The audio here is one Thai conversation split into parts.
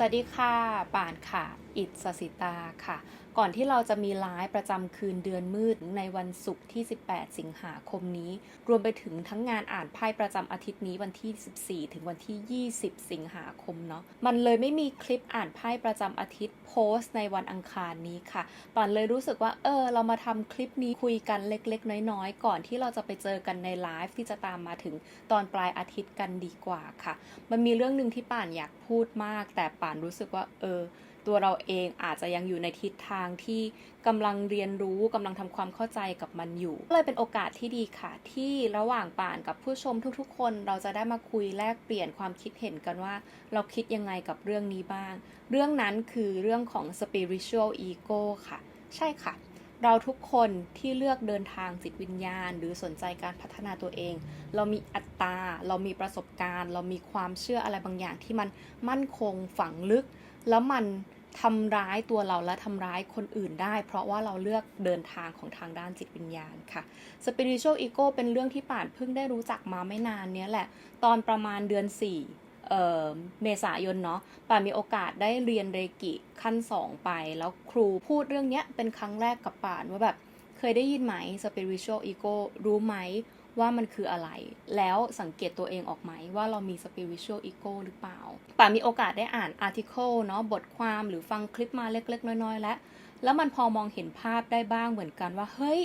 สวัสดีค่ะ ป่านค่ะ อิศสิตาค่ะ ก่อนที่เราจะมีไลฟ์ประจำคืนเดือนมืดในวันศุกร์ที่ 18 สิงหาคมนี้ รวมไปถึงทั้งงานอ่านไพ่ประจำอาทิตย์นี้วันที่ 14 ถึงวันที่ 20 สิงหาคมเนาะมันเลยไม่มีคลิปอ่านไพ่ประจำอาทิตย์โพสต์ในวันอังคารนี้ค่ะป่านเลยรู้สึกว่าเออเรามาทำคลิปนี้คุยกันเล็ก ๆ น้อยๆ ก่อนที่เราจะไปเจอกันในไลฟ์ที่จะตามมาถึงตอนปลายอาทิตย์กันดีกว่าค่ะ มันมีเรื่องหนึ่งที่ป่านอยากพูดมาก แต่ป่านรู้สึกว่าเออ ตัวเราเองอาจจะยังอยู่ในทิศทางที่กำลังเรียนรู้กำลังทำความเข้าใจกับมันอยู่ก็เลยเป็นโอกาสที่ดีค่ะ ที่ระหว่างป่านกับผู้ชมทุกๆ คนเราจะได้มาคุยแลกเปลี่ยนความคิดเห็นกันว่า เราคิดยังไงกับเรื่องนี้บ้าง เรื่องนั้นคือเรื่องของ spiritual ego ค่ะ ใช่ค่ะเราทุกคนที่เลือกเดินทางจิตวิญญาณ หรือสนใจการพัฒนาตัวเอง เรามีอัตตาเรามีประสบการณ์ เรามีความเชื่ออะไรบางอย่างที่มันมั่นคงฝังลึก แล้วมัน ทำร้ายตัวเราและทำร้ายคนอื่นได้ เพราะว่าเราเลือกเดินทางของทางด้านจิตวิญญาณค่ะ spiritual ego เป็นเรื่องที่ป่านเพิ่งได้รู้จักมาไม่นานเนี้ยแหละ ตอนประมาณเดือน 4เอ่เมษายนเนาะป่านมีโอกาสได้เรียนเรกิขั้น 2 ไป แล้วครูพูดเรื่องเนี้ยเป็นครั้งแรกกับป่านว่าแบบเคยได้ยินไหม spiritual ego รู้ไหม ว่ามันคืออะไร แล้วสังเกตตัวเองออกไหมว่าเรามี spiritual ego หรือเปล่า ป่านมีโอกาสได้อ่าน article เนาะบทความหรือฟังคลิปมาเล็ก ๆ น้อย ๆ แล้ว แล้วมันพอมองเห็นภาพได้บ้างเหมือนกันว่า เฮ้ย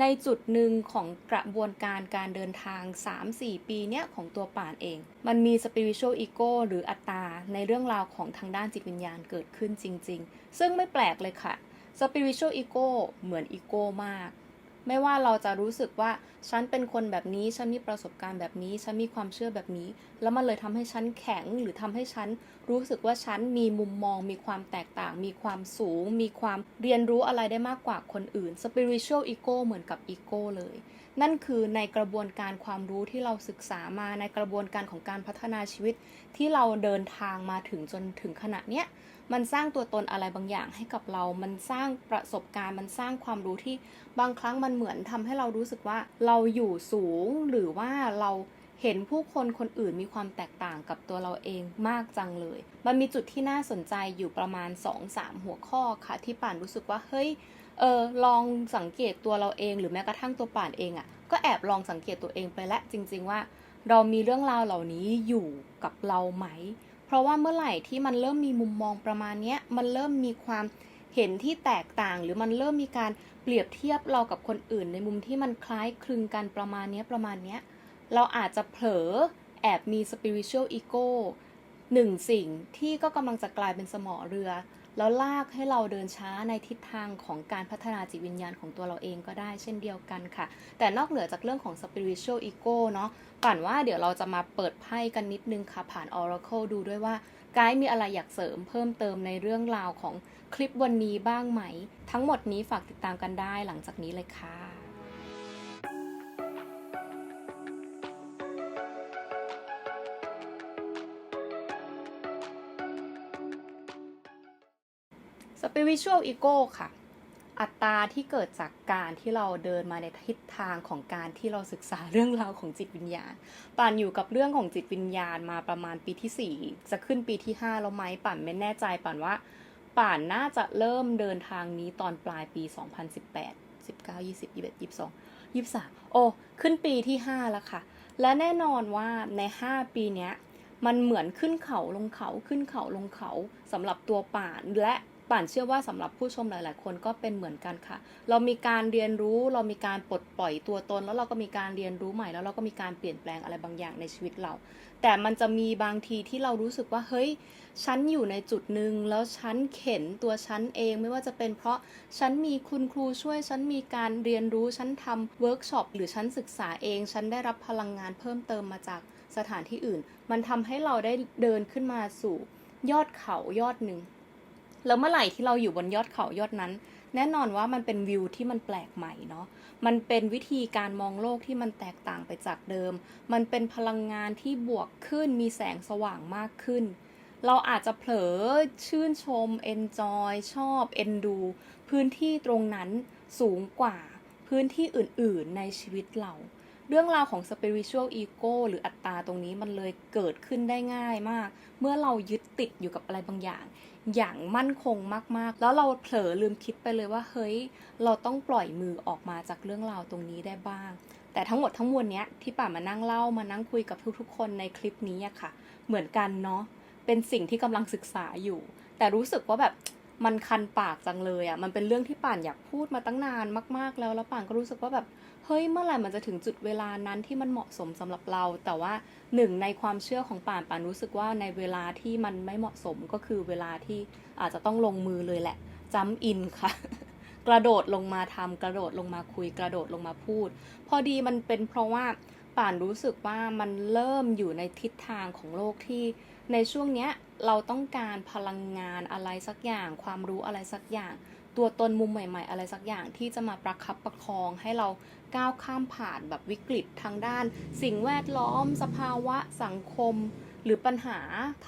ในจุดหนึ่งของกระบวนการการเดินทาง 3-4 ปีเนี้ยของตัวป่านเอง มันมี spiritual ego หรืออัตตา ในเรื่องราวของทางด้านจิตวิญญาณเกิดขึ้นจริง ๆ ซึ่งไม่แปลกเลยค่ะ spiritual ego เหมือน ego มาก ไม่ว่าเราจะรู้สึกว่าฉันเป็นคนแบบนี้ ฉันมีประสบการณ์แบบนี้ ฉันมีความเชื่อแบบนี้ แล้วมันเลยทำให้ฉันแข็งหรือทำให้ฉันรู้สึกว่าฉันมีมุมมอง มีความแตกต่าง มีความสูง มีความเรียนรู้อะไรได้มากกว่าคนอื่น spiritual ego เหมือนกับ ego เลย นั่นคือในกระบวนการความรู้ที่เราศึกษามาในกระบวนการของการพัฒนาชีวิต ที่เราเดินทางมาถึงจนถึงขณะเนี้ยมันสร้างตัวตนอะไรบางอย่างให้กับเรา มันสร้างประสบการณ์ มันสร้างความรู้ที่บางครั้งมันเหมือนทำให้เรารู้สึกว่าเราอยู่สูงหรือว่าเราเห็นผู้คนคนอื่นมีความแตกต่างกับตัวเราเองมากจังเลย มันมีจุดที่น่าสนใจอยู่ประมาณ 2-3 หัวข้อค่ะ ที่ป่านรู้สึกว่าเฮ้ย เออลองสังเกตตัวเราเองหรือแม้กระทั่งตัวป่านเองอะ่ะ ก็แอบลองสังเกตตัวเองไปแล้วจริง ๆว่า เรามีเรื่องราวเหล่านี้อยู่กับเราไหม เพราะว่าเมื่อไหร่ที่มันเริ่มมีมุมมองประมาณเนี้ยมันเริ่มมีความเห็นที่แตกต่าง หรือมันเริ่มมีการเปรียบเทียบเรากับคนอื่น ในมุมที่มันคล้ายคลึงกันประมาณเนี้ยประมาณเนี้ยเราอาจจะเผลอแอบมี spiritual ego หนึ่งสิ่งที่ก็กำลังจะกลายเป็นสมอเรือ แล้วลากให้เราเดินช้าในทิศทางของการพัฒนาจิตวิญญาณของตัวเราเองก็ได้เช่นเดียวกันค่ะ แต่นอกเหนือจากเรื่องของ spiritual ego เนาะป่านว่าเดี๋ยวเราจะมาเปิดไพ่กันนิดนึงค่ะ ผ่าน oracle ดูด้วยว่าไกด์มีอะไรอยากเสริมเพิ่มเติมในเรื่องราวของคลิปวันนี้บ้างไหม ทั้งหมดนี้ฝากติดตามกันได้หลังจากนี้เลยค่ะ spiritual ego ค่ะ อัตราที่เกิดจากการที่เราเดินมาในทิศทางของการที่เราศึกษาเรื่องราวของจิตวิญญาณ ป่านอยู่กับเรื่องของจิตวิญญาณมาประมาณปีที่ 4 จะขึ้นปีที่ 5 แล้วไหมป่านไม่แน่ใจป่านว่า ป่านน่าจะเริ่มเดินทางนี้ตอนปลายปี 2018 19 20 21 22 23 โอ้ ขึ้นปีที่ 5 แล้วค่ะ และแน่นอนว่าใน 5 ปีนี้มันเหมือนขึ้นเขาลงเขาขึ้นเขาลงเขาสำหรับตัวป่านและ ป่านเชื่อว่าสำหรับผู้ชมหลาย ๆ คนก็เป็นเหมือนกันค่ะ เรามีการเรียนรู้เรามีการปลดปล่อยตัวตน แล้วเราก็มีการเรียนรู้ใหม่แล้วเราก็มีการเปลี่ยนแปลงอะไรบางอย่างในชีวิตเรา แต่มันจะมีบางทีที่เรารู้สึกว่าเฮ้ยฉันอยู่ในจุดหนึ่งแล้วฉันเข็นตัวฉันเองไม่ว่าจะเป็นเพราะฉันมีคุณครูช่วยฉันมีการเรียนรู้ฉันทำเวิร์กช็อปหรือฉันศึกษาเอง ฉันได้รับพลังงานเพิ่มเติมมาจากสถานที่อื่น มันทำให้เราได้เดินขึ้นมาสู่ยอดเขายอดหนึ่ง แล้วเมื่อไหร่ที่เราอยู่บนยอดเขายอดนั้น แน่นอนว่ามันเป็นวิวที่มันแปลกใหม่เนาะมันเป็นวิธีการมองโลกที่มันแตกต่างไปจากเดิม มันเป็นพลังงานที่บวกขึ้นมีแสงสว่างมากขึ้น เราอาจจะเผลอชื่นชม enjoy ชอบ เอ็นดู พื้นที่ตรงนั้นสูงกว่าพื้นที่อื่นๆในชีวิตเราเรื่องราวของ spiritual ego หรืออัตตาตรงนี้มันเลยเกิดขึ้นได้ง่ายมาก เมื่อเรายึดติดอยู่กับอะไรบางอย่าง อย่างมั่นคงมากๆ แล้วเราเผลอลืมคิดไปเลยว่าเฮ้ย เราต้องปล่อยมือออกมาจากเรื่องราวตรงนี้ได้บ้าง แต่ทั้งหมดทั้งมวลเนี้ยที่ป่ามานั่งเล่ามานั่งคุยกับทุกๆ คนในคลิปนี้อะค่ะ เหมือนกันเนาะเป็นสิ่งที่กำลังศึกษาอยู่ แต่รู้สึกว่าแบบ มันคันปากจังเลยอะมันเป็นเรื่องที่ป่านอยากพูดมาตั้งนานมาก ๆ แล้ว แล้วป่านก็รู้สึกว่าแบบ เฮ้ย เมื่อไหร่มันจะถึงจุดเวลานั้นที่มันเหมาะสมสำหรับเรา แต่ว่าหนึ่งในความเชื่อของป่านป่านรู้สึกว่าในเวลาที่มันไม่เหมาะสมก็คือเวลาที่อาจจะต้องลงมือเลยแหละจัมอินค่ะ กระโดดลงมาทำกระโดดลงมาคุย กระโดดลงมาพูด พอดีมันเป็นเพราะว่าป่านรู้สึกว่ามันเริ่มอยู่ในทิศทางของโลกที่ ในช่วงเนี้ยเราต้องการพลังงานอะไรสักอย่าง ความรู้อะไรสักอย่าง ตัวตนมุมใหม่ ๆ อะไรสักอย่างที่จะมาประคับประคองให้เราก้าวข้ามผ่านแบบวิกฤตทางด้าน สิ่งแวดล้อม สภาวะสังคม หรือปัญหา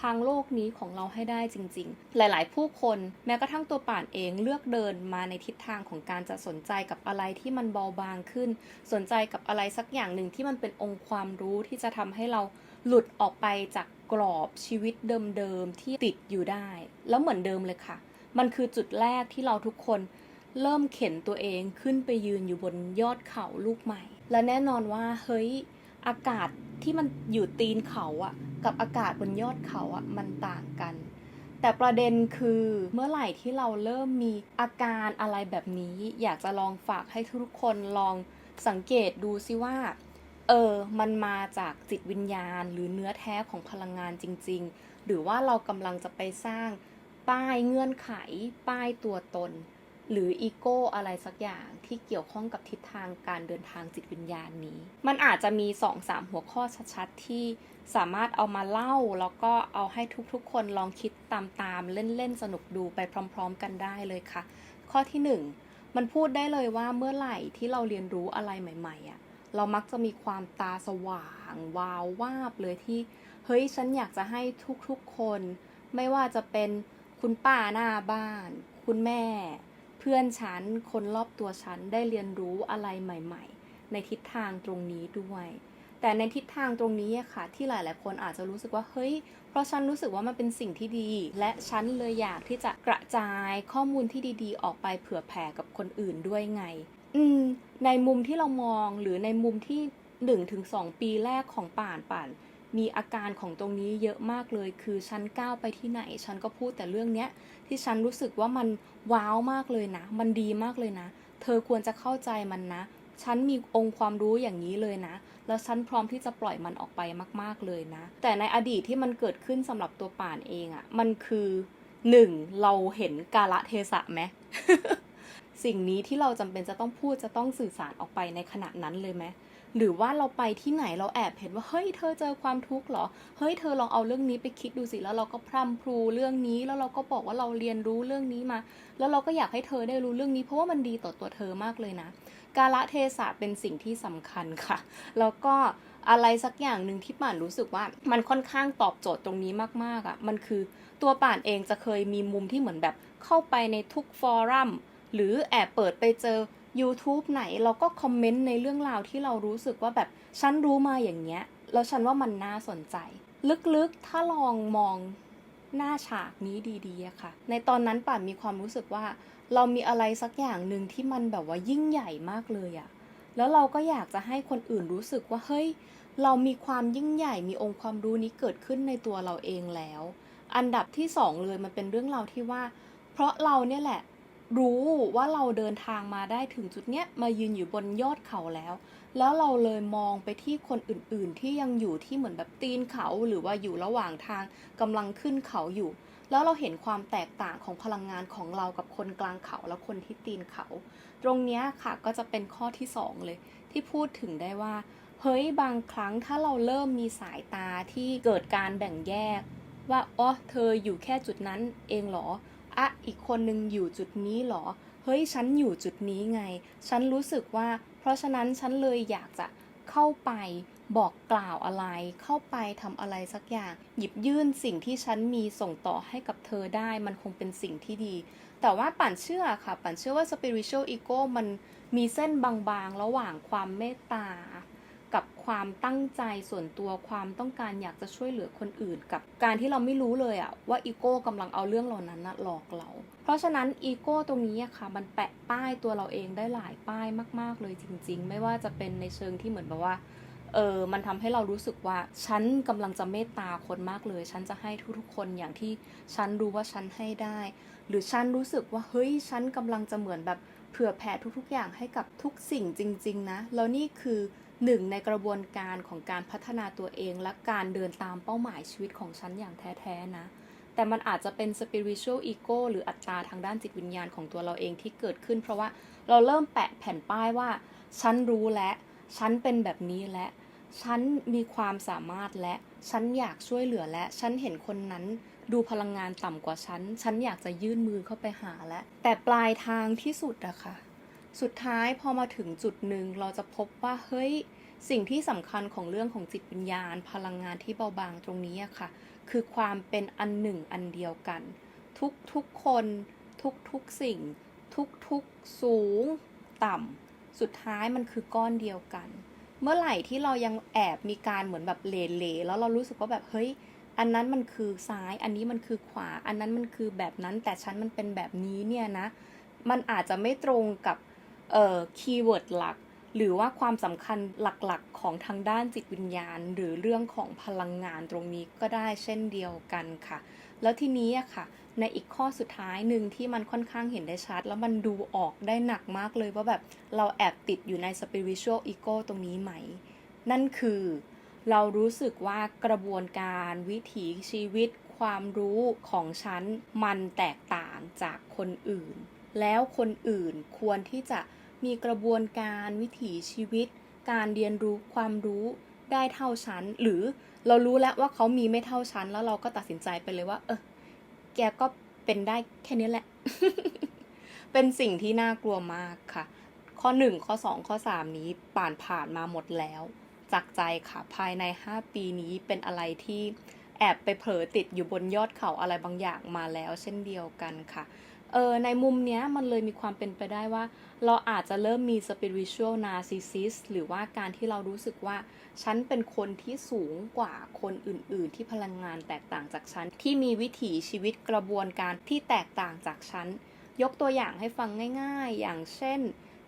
ทางโลกนี้ของเราให้ได้จริง ๆ หลาย ๆ ผู้คนแม้กระทั่งตัวป่านเองเลือกเดินมาในทิศทางของการจะสนใจกับอะไรที่มันเบาบางขึ้น สนใจกับอะไรสักอย่างหนึ่งที่มันเป็นองค์ความรู้ที่จะทำให้เรา หลุดออกไปจากกรอบชีวิตเดิมๆที่ติดอยู่ได้ แล้วเหมือนเดิมเลยค่ะ มันคือจุดแรกที่เราทุกคนเริ่มเข็นตัวเองขึ้นไปยืนอยู่บนยอดเขาลูกใหม่ และแน่นอนว่าเฮ้ยอากาศที่มันอยู่ตีนเขาอะกับอากาศบนยอดเขาอะมันต่างกัน แต่ประเด็นคือเมื่อไหร่ที่เราเริ่มมีอาการอะไรแบบนี้ อยากจะลองฝากให้ทุกคนลองสังเกตดูซิว่า เออ มันมาจากจิตวิญญาณ หรือเนื้อแท้ของพลังงานจริง ๆ หรือว่าเรากำลังจะไปสร้างป้ายเงื่อนไข ป้ายตัวตน หรืออีโก้อะไรสักอย่างที่เกี่ยวข้องกับทิศทางการเดินทางจิตวิญญาณนี้ มันอาจจะมี2อสามหัวข้อชัดๆ ที่สามารถเอามาเล่า แล้วก็เอาให้ทุกๆ คนลองคิดตามๆ เล่นๆ สนุกดูไปพร้อม ๆ กันได้เลยค่ะ ข้อที่ 1 มันพูดได้เลยว่าเมื่อไหร่ที่เราเรียนรู้อะไรใหม่ ๆอะ เรามักจะมีความตาสว่างวาววาบเลยที่ เฮ้ยฉันอยากจะให้ทุกๆคน ไม่ว่าจะเป็นคุณป้าหน้าบ้าน คุณแม่ เพื่อนฉัน คนรอบตัวฉันได้เรียนรู้อะไรใหม่ ๆ ในทิศทางตรงนี้ด้วย แต่ในทิศทางตรงนี้ค่ะ ที่หลาย ๆ คนอาจจะรู้สึกว่าเฮ้ย เพราะฉันรู้สึกว่ามันเป็นสิ่งที่ดี และฉันเลยอยากที่จะกระจายข้อมูลที่ดี ๆ ออกไปเผื่อแผ่กับคนอื่นด้วยไง อืม ในมุมที่เรามองหรือในมุมที่หนึ่งถึงสองปีแรกของป่านป่าน มีอาการของตรงนี้เยอะมากเลย คือฉันก้าวไปที่ไหน ฉันก็พูดแต่เรื่องเนี้ย ที่ฉันรู้สึกว่ามันว้าวมากเลยนะ มันดีมากเลยนะ เธอควรจะเข้าใจมันนะ ฉันมีองค์ความรู้อย่างนี้เลยนะ แล้วฉันพร้อมที่จะปล่อยมันออกไปมาก ๆเลยนะ แต่ในอดีตที่มันเกิดขึ้นสำหรับตัวป่านเองอะ่ะ มันคือหนึ่งเราเห็นกาละเทศะไหม สิ่งนี้ที่เราจำเป็นจะต้องพูดจะต้องสื่อสารออกไปในขณะนั้นเลยไหมหรือว่าเราไปที่ไหนเราแอบเห็นว่าเฮ้ยเธอเจอความทุกข์เหรอเฮ้ยเธอลองเอาเรื่องนี้ไปคิดดูสิแล้วเราก็พร่ำพรูเรื่องนี้แล้วเราก็บอกว่าเราเรียนรู้เรื่องนี้มา แล้วเราก็อยากให้เธอได้รู้เรื่องนี้เพราะว่ามันดีต่อตัวเธอมากเลยนะ กาละเทศะเป็นสิ่งที่สำคัญค่ะ แล้วก็อะไรสักอย่างหนึ่งที่ป่านรู้สึกว่ามันค่อนข้างตอบโจทย์ตรงนี้มากๆอะ่ะมันคือตัวป่านเองจะเคยมีมุมที่เหมือนแบบเข้าไปในทุกฟอรัม หรือแอบเปิดไปเจอ YouTube ไหนเราก็คอมเมนต์ในเรื่องราวที่เรารู้สึกว่าแบบฉันรู้มาอย่างเงี้ย แล้วฉันว่ามันน่าสนใจ ลึกๆถ้าลองมองหน้าฉากนี้ดีๆอะค่ะ ในตอนนั้นป่านมีความรู้สึกว่า เรามีอะไรสักอย่างหนึ่งที่มันแบบว่ายิ่งใหญ่มากเลยอะแล้วเราก็อยากจะให้คนอื่นรู้สึกว่าเฮ้ย เรามีความยิ่งใหญ่มีองค์ความรู้นี้เกิดขึ้นในตัวเราเองแล้ว อันดับที่สองเลยมันเป็นเรื่องราวที่ว่า เพราะเราเนี่ยแหละ รู้ว่าเราเดินทางมาได้ถึงจุดเนี้ยมายืนอยู่บนยอดเขาแล้ว แล้วเราเลยมองไปที่คนอื่นๆ ที่ยังอยู่ที่เหมือนแบบตีนเขาหรือว่าอยู่ระหว่างทางกำลังขึ้นเขาอยู่ แล้วเราเห็นความแตกต่างของพลังงานของเรากับคนกลางเขาและคนที่ตีนเขา ตรงเนี้ยค่ะก็จะเป็นข้อที่สองเลย ที่พูดถึงได้ว่าเฮ้ยบางครั้งถ้าเราเริ่มมีสายตาที่เกิดการแบ่งแยก ว่าอ๋อเธออยู่แค่จุดนั้นเองเหรอ อะอีกคนนึงอยู่จุดนี้เหรอ เฮ้ยฉันอยู่จุดนี้ไง ฉันรู้สึกว่า เพราะฉะนั้นฉันเลยอยากจะเข้าไปบอกกล่าวอะไร เข้าไปทำอะไรสักอย่าง หยิบยื่นสิ่งที่ฉันมีส่งต่อให้กับเธอได้ มันคงเป็นสิ่งที่ดี แต่ว่าป่านเชื่อค่ะ ป่านเชื่อว่า spiritual ego มันมีเส้นบางๆ ระหว่างความเมตตา กับความตั้งใจส่วนตัวความต้องการอยากจะช่วยเหลือคนอื่น กับการที่เราไม่รู้เลยอะว่าอีโก้กำลังเอาเรื่องเหล่านั้นนะหลอกเรา เพราะฉะนั้นอีโก้ตรงนี้อะค่ะ มันแปะป้ายตัวเราเองได้หลายป้ายมาก ๆ เลยจริง ๆ ไม่ว่าจะเป็นในเชิงที่เหมือนแบบว่าเออ มันทำให้เรารู้สึกว่า ฉันกำลังจะเมตตาคนมากเลย ฉันจะให้ทุกๆคนอย่างที่ฉันรู้ว่าฉันให้ได้ หรือฉันรู้สึกว่า เฮ้ย ฉันกำลังจะเหมือนแบบเผื่อแผ่ทุกๆอย่างให้กับทุกสิ่งจริง ๆ นะ แล้วนี่คือ หนึ่งในกระบวนการของการพัฒนาตัวเองและการเดินตามเป้าหมายชีวิตของฉันอย่างแท้ๆนะ แต่มันอาจจะเป็น spiritual ego หรืออัตตาทางด้านจิตวิญญาณของตัวเราเองที่เกิดขึ้น เพราะว่าเราเริ่มแปะแผ่นป้ายว่า ฉันรู้และ ฉันเป็นแบบนี้และ ฉันมีความสามารถและ ฉันอยากช่วยเหลือและ ฉันเห็นคนนั้นดูพลังงานต่ำกว่าฉัน ฉันอยากจะยื่นมือเข้าไปหาและ แต่ปลายทางที่สุดอะค่ะ สุดท้ายพอมาถึงจุดหนึ่งเราจะพบว่าเฮ้ย สิ่งที่สำคัญของเรื่องของจิตวิญญาณ พลังงานที่เบาบางตรงนี้ค่ะ คือความเป็นอันหนึ่งอันเดียวกัน ทุกทุกคนทุกทุกสิ่ง ทุกทุกสูง ต่ำสุดท้ายมันคือก้อนเดียวกัน เมื่อไหร่ที่เรายังแอบมีการเหมือนแบบเหลๆแล้วเรารู้สึกว่าแบบเฮ้ยอันนั้นมันคือซ้ายอันนี้มันคือขวา อันนั้นมันคือแบบนั้นแต่ฉันมันเป็นแบบนี้เนี่ยนะ มันอาจจะไม่ตรงกับเอ่อคีย์เวิร์ดหลัก หรือว่าความสำคัญหลักๆ ของทางด้านจิตวิญญาณ หรือเรื่องของพลังงานตรงนี้ก็ได้เช่นเดียวกันค่ะ แล้วทีนี้อะค่ะ ในอีกข้อสุดท้ายหนึ่งที่มันค่อนข้างเห็นได้ชัด แล้วมันดูออกได้หนักมากเลยว่าแบบเราแอบติดอยู่ใน spiritual ego ตรงนี้ไหม นั่นคือเรารู้สึกว่ากระบวนการวิถีชีวิตความรู้ของฉัน มันแตกต่างจากคนอื่น แล้วคนอื่นควรที่จะ มีกระบวนการวิถีชีวิต การเรียนรู้ความรู้ได้เท่าฉันหรือเรารู้แล้วว่าเขามีไม่เท่าฉันแล้วเราก็ตัดสินใจไปเลยว่า เออแกก็เป็นได้แค่นี้แหละ เป็นสิ่งที่น่ากลัวมากค่ะ ข้อ 1 ข้อ 2 ข้อ 3 นี้ป่านผ่านมาหมดแล้ว จากใจค่ะภายใน 5 ปีนี้เป็นอะไรที่แอบไปเผลอติดอยู่บนยอดเขาอะไรบางอย่างมาแล้ว เช่นเดียวกันค่ะ เออในมุมเนี้ยมันเลยมีความเป็นไปได้ว่า เราอาจจะเริ่มมี spiritual narcissist หรือว่าการที่เรารู้สึกว่า ฉันเป็นคนที่สูงกว่าคนอื่น ๆ ที่พลังงานแตกต่างจากฉัน ที่มีวิถีชีวิตกระบวนการที่แตกต่างจากฉัน ยกตัวอย่างให้ฟังง่าย ๆ อย่างเช่น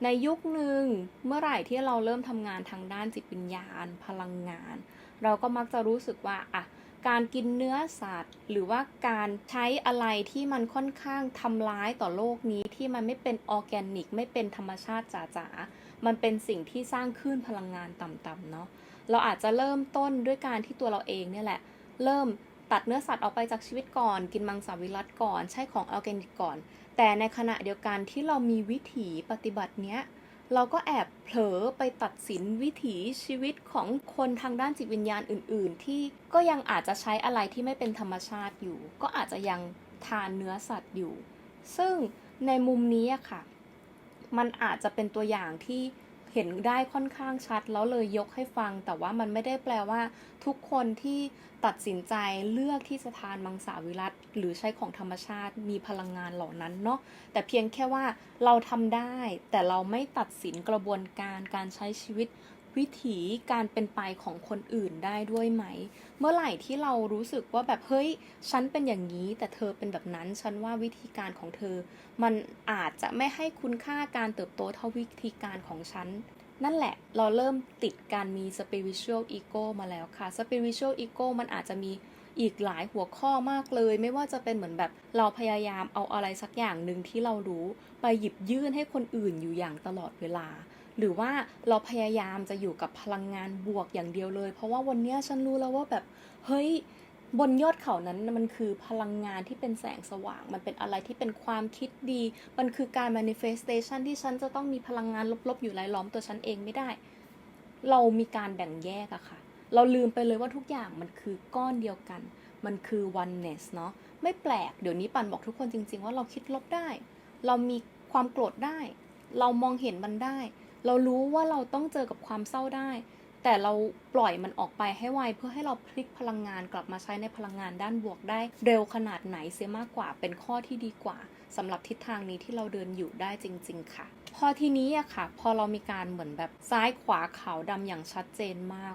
ในยุคหนึ่งเมื่อไหร่ที่เราเริ่มทำงานทางด้านจิตวิญญาณ พลังงาน เราก็มักจะรู้สึกว่าอะ การกินเนื้อสัตว์ หรือว่าการใช้อะไรที่มันค่อนข้างทำร้ายต่อโลกนี้ที่มันไม่เป็นออร์แกนิก ไม่เป็นธรรมชาติจ๋าๆ มันเป็นสิ่งที่สร้างคลื่นพลังงานต่ำๆเนาะเราอาจจะเริ่มต้นด้วยการที่ตัวเราเองเนี่ยแหละ เริ่มตัดเนื้อสัตว์ออกไปจากชีวิตก่อน กินมังสวิรัตก่อน ใช้ของออร์แกนิกก่อน แต่ในขณะเดียวกันที่เรามีวิถีปฏิบัติเนี้ย เราก็แอบเผลอไปตัดสินวิถีชีวิตของคนทางด้านจิตวิญญาณอื่น ๆ ที่ก็ยังอาจจะใช้อะไรที่ไม่เป็นธรรมชาติอยู่ ก็อาจจะยังทานเนื้อสัตว์อยู่ ซึ่งในมุมนี้ค่ะ มันอาจจะเป็นตัวอย่างที่ เห็นได้ค่อนข้างชัดแล้วเลยยกให้ฟัง แต่ว่ามันไม่ได้แปลว่า ทุกคนที่ตัดสินใจเลือกที่จะทานมังสวิรัตหรือใช้ของธรรมชาติมีพลังงานเหล่านั้นเนาะแต่เพียงแค่ว่าเราทำได้ แต่เราไม่ตัดสินกระบวนการการใช้ชีวิต วิถีการเป็นไปของคนอื่นได้ด้วยไหม เมื่อไหร่ที่เรารู้สึกว่าแบบเฮ้ยฉันเป็นอย่างนี้แต่เธอเป็นแบบนั้น ฉันว่าวิธีการของเธอ มันอาจจะไม่ให้คุณค่าการเติบโตเท่าวิธีการของฉันนั่นแหละเราเริ่มติดการมี spiritual ego มาแล้วค่ะ spiritual ego มันอาจจะมีอีกหลายหัวข้อมากเลย ไม่ว่าจะเป็นเหมือนแบบเราพยายามเอาอะไรสักอย่างหนึ่งที่เรารู้ ไปหยิบยื่นให้คนอื่นอยู่อย่างตลอดเวลา หรือว่าเราพยายามจะอยู่กับพลังงานบวกอย่างเดียวเลย เพราะว่าวันนี้ฉันรู้แล้วว่าแบบเฮ้ยบนยอดเขานั้นมันคือพลังงานที่เป็นแสงสว่าง มันเป็นอะไรที่เป็นความคิดดี มันคือการ manifestation ที่ฉันจะต้องมีพลังงานลบๆ อยู่รายล้อมตัวฉันเองไม่ได้ เรามีการแบ่งแยกอะค่ะ เราลืมไปเลยว่าทุกอย่างมันคือก้อนเดียวกัน มันคือ oneness เนาะไม่แปลก เดี๋ยวนี้ปันบอกทุกคนจริง ๆ ว่าเราคิดลบได้ เรามีความโกรธได้ เรามองเห็นมันได้ เรารู้ว่าเราต้องเจอกับความเศร้าได้ แต่เราปล่อยมันออกไปให้ไวเพื่อให้เราพลิกพลังงานกลับมาใช้ในพลังงานด้านบวกได้ เร็วขนาดไหนเสียมากกว่าเป็นข้อที่ดีกว่าสำหรับทิศทางนี้ที่เราเดินอยู่ได้จริง ๆ ค่ะ พอทีนี้อะค่ะ พอเรามีการเหมือนแบบซ้ายขวาขาวดำอย่างชัดเจนมาก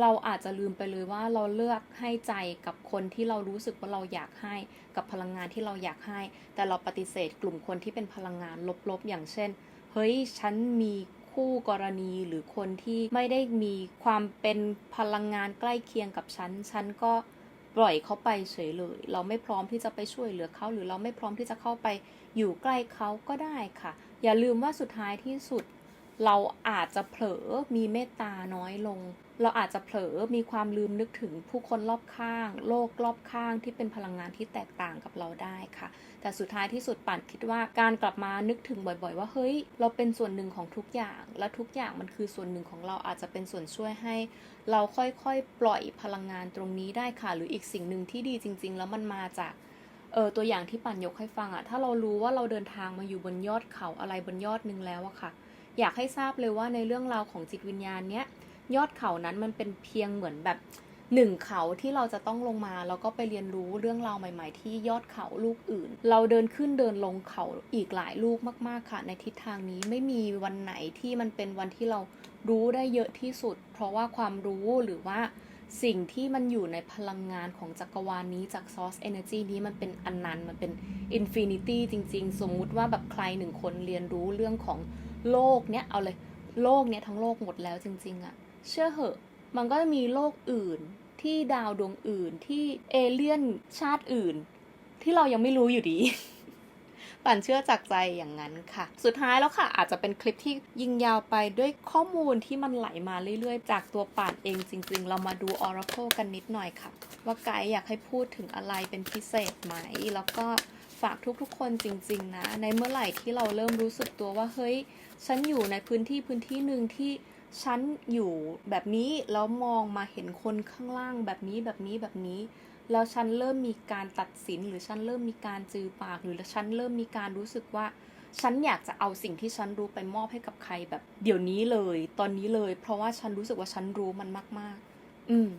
เราอาจจะลืมไปเลยว่าเราเลือกให้ใจกับคนที่เรารู้สึกว่าเราอยากให้ กับพลังงานที่เราอยากให้ แต่เราปฏิเสธกลุ่มคนที่เป็นพลังงานลบๆ อย่างเช่น เฮ้ย ฉันมี คู่กรณีหรือคนที่ไม่ได้มีความเป็นพลังงานใกล้เคียงกับฉัน ฉันก็ปล่อยเขาไปเฉยเลย เราไม่พร้อมที่จะไปช่วยเหลือเขาหรือเราไม่พร้อมที่จะเข้าไปอยู่ใกล้เขาก็ได้ค่ะ อย่าลืมว่าสุดท้ายที่สุด เราอาจจะเผลอมีเมตตาน้อยลง เราอาจจะเผลอมีความลืมนึกถึงผู้คนรอบข้าง โลกรอบข้างที่เป็นพลังงานที่แตกต่างกับเราได้ค่ะ แต่สุดท้ายที่สุดป่านคิดว่าการกลับมานึกถึงบ่อยๆ ว่าเฮ้ย เราเป็นส่วนหนึ่งของทุกอย่าง และทุกอย่างมันคือส่วนหนึ่งของเราอาจจะเป็นส่วนช่วยให้ เราค่อยๆ ปล่อยพลังงานตรงนี้ได้ค่ะ หรืออีกสิ่งหนึ่งที่ดีจริง ๆ แล้วมันมาจากเออตัวอย่างที่ป่านยกให้ฟังอะถ้าเรารู้ว่าเราเดินทางมาอยู่บนยอดเขาอะไรบนยอดหนึ่งแล้วอะค่ะ อยากให้ทราบเลยว่าในเรื่องราวของจิตวิญญาณเนี้ยยอดเขานั้นมันเป็นเพียงเหมือนแบบหนึ่งเขาที่เราจะต้องลงมาแล้วก็ไปเรียนรู้เรื่องราวใหม่ ๆ ที่ยอดเขาลูกอื่น เราเดินขึ้นเดินลงเขาอีกหลายลูกมาก ๆค่ะ ในทิศทางนี้ไม่มีวันไหนที่มันเป็นวันที่เรารู้ได้เยอะที่สุด เพราะว่าความรู้หรือว่าสิ่งที่มันอยู่ในพลังงานของจักรวาลนี้จาก source energy นี้มันเป็นอนันต์มันเป็น infinity จริง ๆ สมมุติว่าแบบใครหนึ่งคนเรียนรู้เรื่องของ โลกเนี้ยเอาเลย โลกเนี้ยทั้งโลกหมดแล้วจริง ๆอะเชื่อเหอะ มันก็จะมีโลกอื่นที่ดาวดวงอื่นที่เอเลี่ยนชาติอื่น ที่เรายังไม่รู้อยู่ดีปั่นเชื่อจากใจอย่างนั้นค่ะ สุดท้ายแล้วค่ะ อาจจะเป็นคลิปที่ยิงยาวไปด้วยข้อมูลที่มันไหลมาเรื่อยๆ จากตัวป่านเองจริง ๆ เรามาดู Oracle กันนิดหน่อยค่ะ ว่าไกด์อยากให้พูดถึงอะไรเป็นพิเศษไหม แล้วก็ ฝากทุกๆคนจริง ๆ นะ ในเมื่อไหร่ที่เราเริ่มรู้สึกตัวว่าเฮ้ย ฉันอยู่ในพื้นที่พื้นที่หนึ่งที่ฉันอยู่แบบนี้แล้วมองมาเห็นคนข้างล่างแบบนี้แบบนี้แบบนี้ แล้วฉันเริ่มมีการตัดสินหรือฉันเริ่มมีการจือปาก หรือฉันเริ่มมีการรู้สึกว่าฉันอยากจะเอาสิ่งที่ฉันรู้ไปมอบให้กับใครแบบ เดี๋ยวนี้เลย ตอนนี้เลย เพราะว่าฉันรู้สึกว่าฉันรู้มันมาก ๆ อืม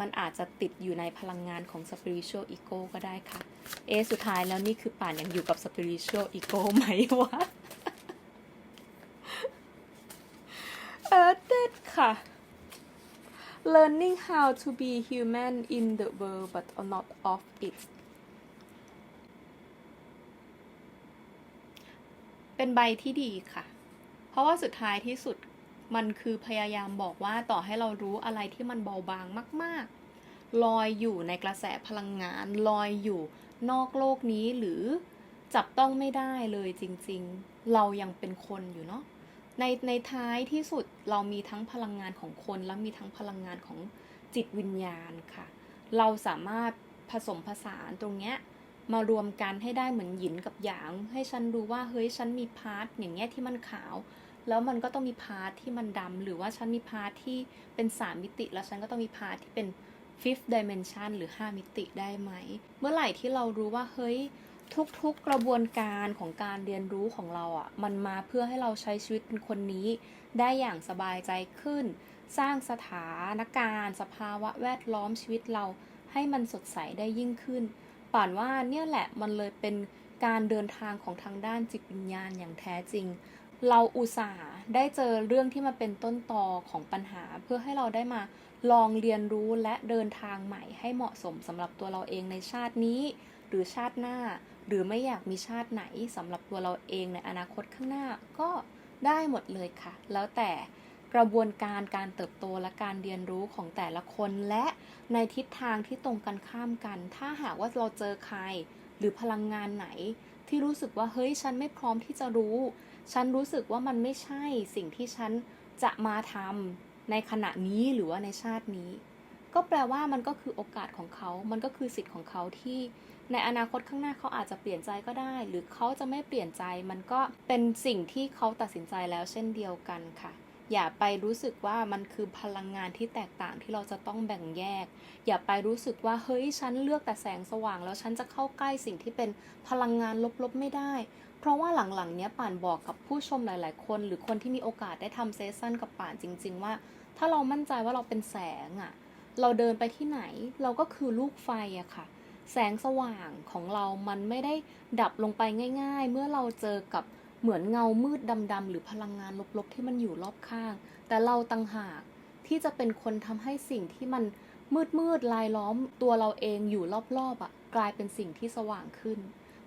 มันอาจจะติดอยู่ในพลังงานของ spiritual ego ก็ได้ค่ะ เอ สุดท้ายแล้วนี่คือป่านยังอยู่กับ spiritual ego ไหมวะ เออเด็ดค่ะ learning how to be human in the world but not of it เป็นใบที่ดีค่ะ เพราะว่าสุดท้ายที่สุด มันคือพยายามบอกว่าต่อให้เรารู้อะไรที่มันเบาบางมาก ๆ ลอยอยู่ในกระแสพลังงาน ลอยอยู่นอกโลกนี้หรือจับต้องไม่ได้เลยจริง ๆ เรายังเป็นคนอยู่เนาะในในท้ายที่สุดเรามีทั้งพลังงานของคน และมีทั้งพลังงานของจิตวิญญาณค่ะ เราสามารถผสมผสานตรงเนี้ยมารวมกันให้ได้เหมือนหยินกับหยาง ให้ฉันรู้ว่าเฮ้ยฉันมีพาร์ทอย่างเงี้ยที่มันขาว แล้วมันก็ต้องมีพาร์ทที่มันดำหรือว่าฉันมีพาร์ทที่เป็นสามมิติ แล้วฉันก็ต้องมีพาร์ทที่เป็น fifth dimension หรือ 5 มิติได้ไหม เมื่อไหร่ที่เรารู้ว่าเฮ้ยทุกๆกระบวนการของการเรียนรู้ของเราอะ่ะ มันมาเพื่อให้เราใช้ชีวิตเป็นคนนี้ ได้อย่างสบายใจขึ้น สร้างสถานการณ์ สภาวะแวดล้อมชีวิตเรา ให้มันสดใสได้ยิ่งขึ้น ป่านว่าเนี่ยแหละมันเลยเป็นการเดินทางของทางด้านจิตวิญญาณอย่างแท้จริง เราอุตส่าห์ได้เจอเรื่องที่มาเป็นต้นตอของปัญหา เพื่อให้เราได้มาลองเรียนรู้และเดินทางใหม่ให้เหมาะสมสำหรับตัวเราเองในชาตินี้ หรือชาติหน้า หรือไม่อยากมีชาติไหนสำหรับตัวเราเองในอนาคตข้างหน้าก็ได้หมดเลยค่ะ แล้วแต่กระบวนการการเติบโตและการเรียนรู้ของแต่ละคนและในทิศทางที่ตรงกันข้ามกัน ถ้าหากว่าเราเจอใคร หรือพลังงานไหน ที่รู้สึกว่าเฮ้ยฉันไม่พร้อมที่จะรู้ ฉันรู้สึกว่ามันไม่ใช่สิ่งที่ฉันจะมาทำในขณะนี้หรือว่าในชาตินี้ ก็แปลว่ามันก็คือโอกาสของเขา มันก็คือสิทธิ์ของเขาที่ในอนาคตข้างหน้าเขาอาจจะเปลี่ยนใจก็ได้ หรือเขาจะไม่เปลี่ยนใจมันก็เป็นสิ่งที่เขาตัดสินใจแล้วเช่นเดียวกันค่ะ อย่าไปรู้สึกว่ามันคือพลังงานที่แตกต่างที่เราจะต้องแบ่งแยก อย่าไปรู้สึกว่าเฮ้ยฉันเลือกแต่แสงสว่าง แล้วฉันจะเข้าใกล้สิ่งที่เป็นพลังงานลบๆไม่ได้ เพราะว่าหลังๆเนี้ยป่านบอกกับผู้ชมหลาย ๆ คน หรือคนที่มีโอกาสได้ทำเซสชั่นกับป่านจริง ๆ ว่า ถ้าเรามั่นใจว่าเราเป็นแสงอะเราเดินไปที่ไหนเราก็คือลูกไฟอะค่ะแสงสว่างของเรามันไม่ได้ดับลงไปง่าย ๆ เมื่อเราเจอกับ เหมือนเงามืดดำๆหรือพลังงานลบๆ ที่มันอยู่รอบข้าง แต่เราต่างหากที่จะเป็นคนทำให้สิ่งที่มันมืดๆลายล้อมตัวเราเองอยู่รอบๆอะ กลายเป็นสิ่งที่สว่างขึ้น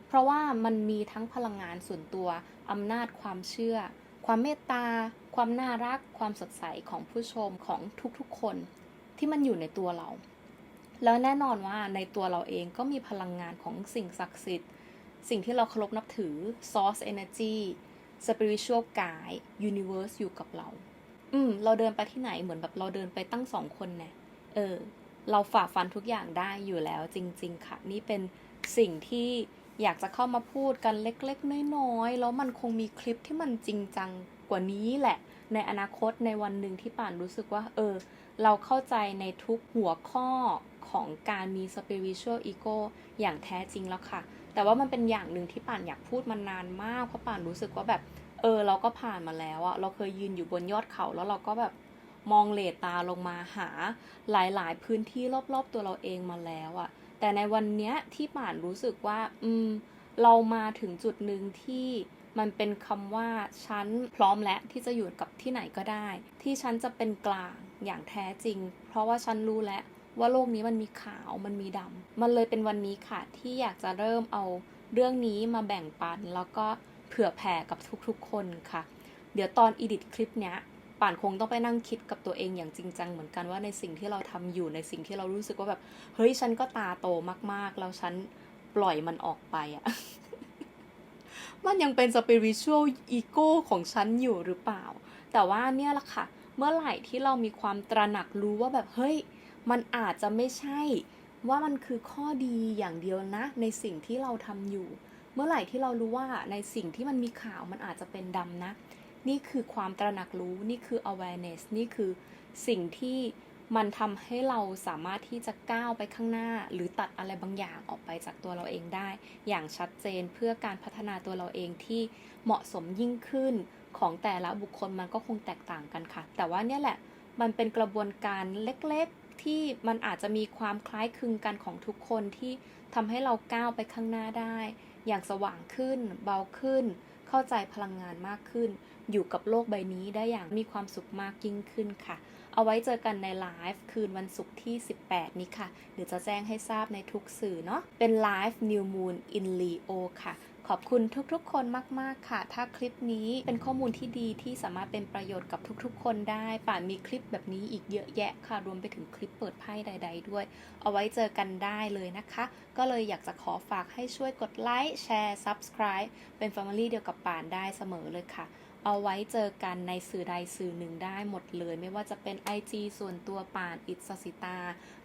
เพราะว่ามันมีทั้งพลังงานส่วนตัวอำนาจความเชื่อ ความเมตตา ความน่ารัก ความสดใสของผู้ชมของทุกๆคนที่มันอยู่ในตัวเรา แล้วแน่นอนว่าในตัวเราเองก็มีพลังงานของสิ่งศักดิ์สิทธิ์ สิ่งที่เราเคารพนับถือ source energy spiritual guide universe อยู่กับเรา อืม เราเดินไปที่ไหนเหมือนแบบเราเดินไปตั้งสองคนเนี่ยเออ เราฝ่าฟันทุกอย่างได้อยู่แล้วจริง ๆ ค่ะ นี่เป็นสิ่งที่อยากจะเข้ามาพูดกันเล็ก ๆ น้อยๆ แล้วมันคงมีคลิปที่มันจริงจังกว่านี้แหละ ในอนาคตในวันหนึ่งที่ป่านรู้สึกว่า เออ เราเข้าใจในทุกหัวข้อของการมี spiritual ego อย่างแท้จริงแล้วค่ะ แต่ว่ามันเป็นอย่างหนึ่งที่ป่านอยากพูดมานานมาก เพราะป่านรู้สึกว่าแบบ เออ เราก็ผ่านมาแล้วอะเราเคยยืนอยู่บนยอดเขาแล้วเราก็แบบมองเลตาลงมาหาหลาย ๆ พื้นที่รอบๆตัวเราเองมาแล้วอะแต่ในวันเนี้ยที่ป่านรู้สึกว่า อืม เรามาถึงจุดหนึ่งที่มันเป็นคำว่าฉันพร้อมแล้วที่จะอยู่กับที่ไหนก็ได้ ที่ฉันจะเป็นกลางอย่างแท้จริง เพราะว่าฉันรู้แล้ว ว่าโลกนี้มันมีขาวมันมีดำมันเลยเป็นวันนี้ค่ะที่อยากจะเริ่มเอาเรื่องนี้มาแบ่งปัน แล้วก็เผื่อแผ่กับทุกๆ คนค่ะ เดี๋ยวตอนอีดิทคลิปเนี้ยป่านคงต้องไปนั่งคิดกับตัวเองอย่างจริงจังเหมือนกันว่าในสิ่งที่เราทำอยู่ในสิ่งที่เรารู้สึกว่าแบบ เฮ้ยฉันก็ตาโตมากๆ แล้วฉันปล่อยมันออกไปอะมันยังเป็นสปิริ t ช a l อีโก้ของฉันอยู่หรือเปล่า แต่ว่าเนี่ยแหละค่ะ เมื่อไหร่ที่เรามีความตระหนักรู้ว่าแบบเฮ้ย มันอาจจะไม่ใช่ว่ามันคือข้อดีอย่างเดียวนะ ในสิ่งที่เราทำอยู่ เมื่อไหร่ที่เรารู้ว่าในสิ่งที่มันมีข่าวมันอาจจะเป็นดำนะ นี่คือความตระหนักรู้นี่คือ awareness นี่คือสิ่งที่มันทำให้เราสามารถที่จะก้าวไปข้างหน้า หรือตัดอะไรบางอย่างออกไปจากตัวเราเองได้ อย่างชัดเจนเพื่อการพัฒนาตัวเราเองที่เหมาะสมยิ่งขึ้นของแต่ละบุคคลมันก็คงแตกต่างกันค่ะ แต่ว่าเนี่ยแหละมันเป็นกระบวนการเล็ก ที่มันอาจจะมีความคล้ายคลึงกันของทุกคนที่ทำให้เราก้าวไปข้างหน้าได้ อย่างสว่างขึ้น เบาขึ้น เข้าใจพลังงานมากขึ้น อยู่กับโลกใบนี้ได้อย่างมีความสุขมากยิ่งขึ้นค่ะ เอาไว้เจอกันในไลฟ์คืนวันศุกร์ที่ 18 นี้ค่ะเดี๋ยวจะแจ้งให้ทราบในทุกสื่อเนาะเป็นไลฟ์ New Moon in Leo ค่ะ ขอบคุณทุกๆ คนมาก ๆ ค่ะ ถ้าคลิปนี้เป็นข้อมูลที่ดีที่สามารถเป็นประโยชน์กับทุกๆ คนได้ ป่านมีคลิปแบบนี้อีกเยอะแยะค่ะ รวมไปถึงคลิปเปิดไพ่ใด ๆ ด้วย เอาไว้เจอกันได้เลยนะคะ ก็เลยอยากจะขอฝากให้ช่วยกดไลค์ แชร์ Subscribe เป็น Family เดียวกับป่านได้เสมอเลยค่ะ เอาไว้เจอกันในสื่อใดสื่อหนึ่งได้หมดเลย ไม่ว่าจะเป็น IG ส่วนตัวป่านอิสสิตา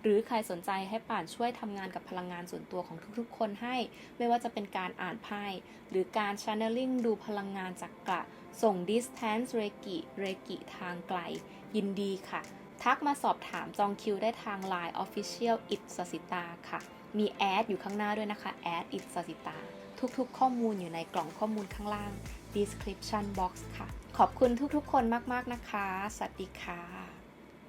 หรือใครสนใจให้ป่านช่วยทำงานกับพลังงานส่วนตัวของทุกๆ คนให้ ไม่ว่าจะเป็นการอ่านไพ่หรือการ channeling ดูพลังงานจากกระส่ง distance reiki reiki ทางไกล ยินดีค่ะ ทักมาสอบถามจองคิวได้ทาง Line Official อิสสิตาค่ะ มีแอดอยู่ข้างหน้าด้วยนะคะแอดอิสสิตาทุกๆ ข้อมูลอยู่ในกล่องข้อมูลข้างล่าง description box ค่ะ ขอบคุณทุกๆ คนมาก ๆ นะคะ สวัสดีค่ะ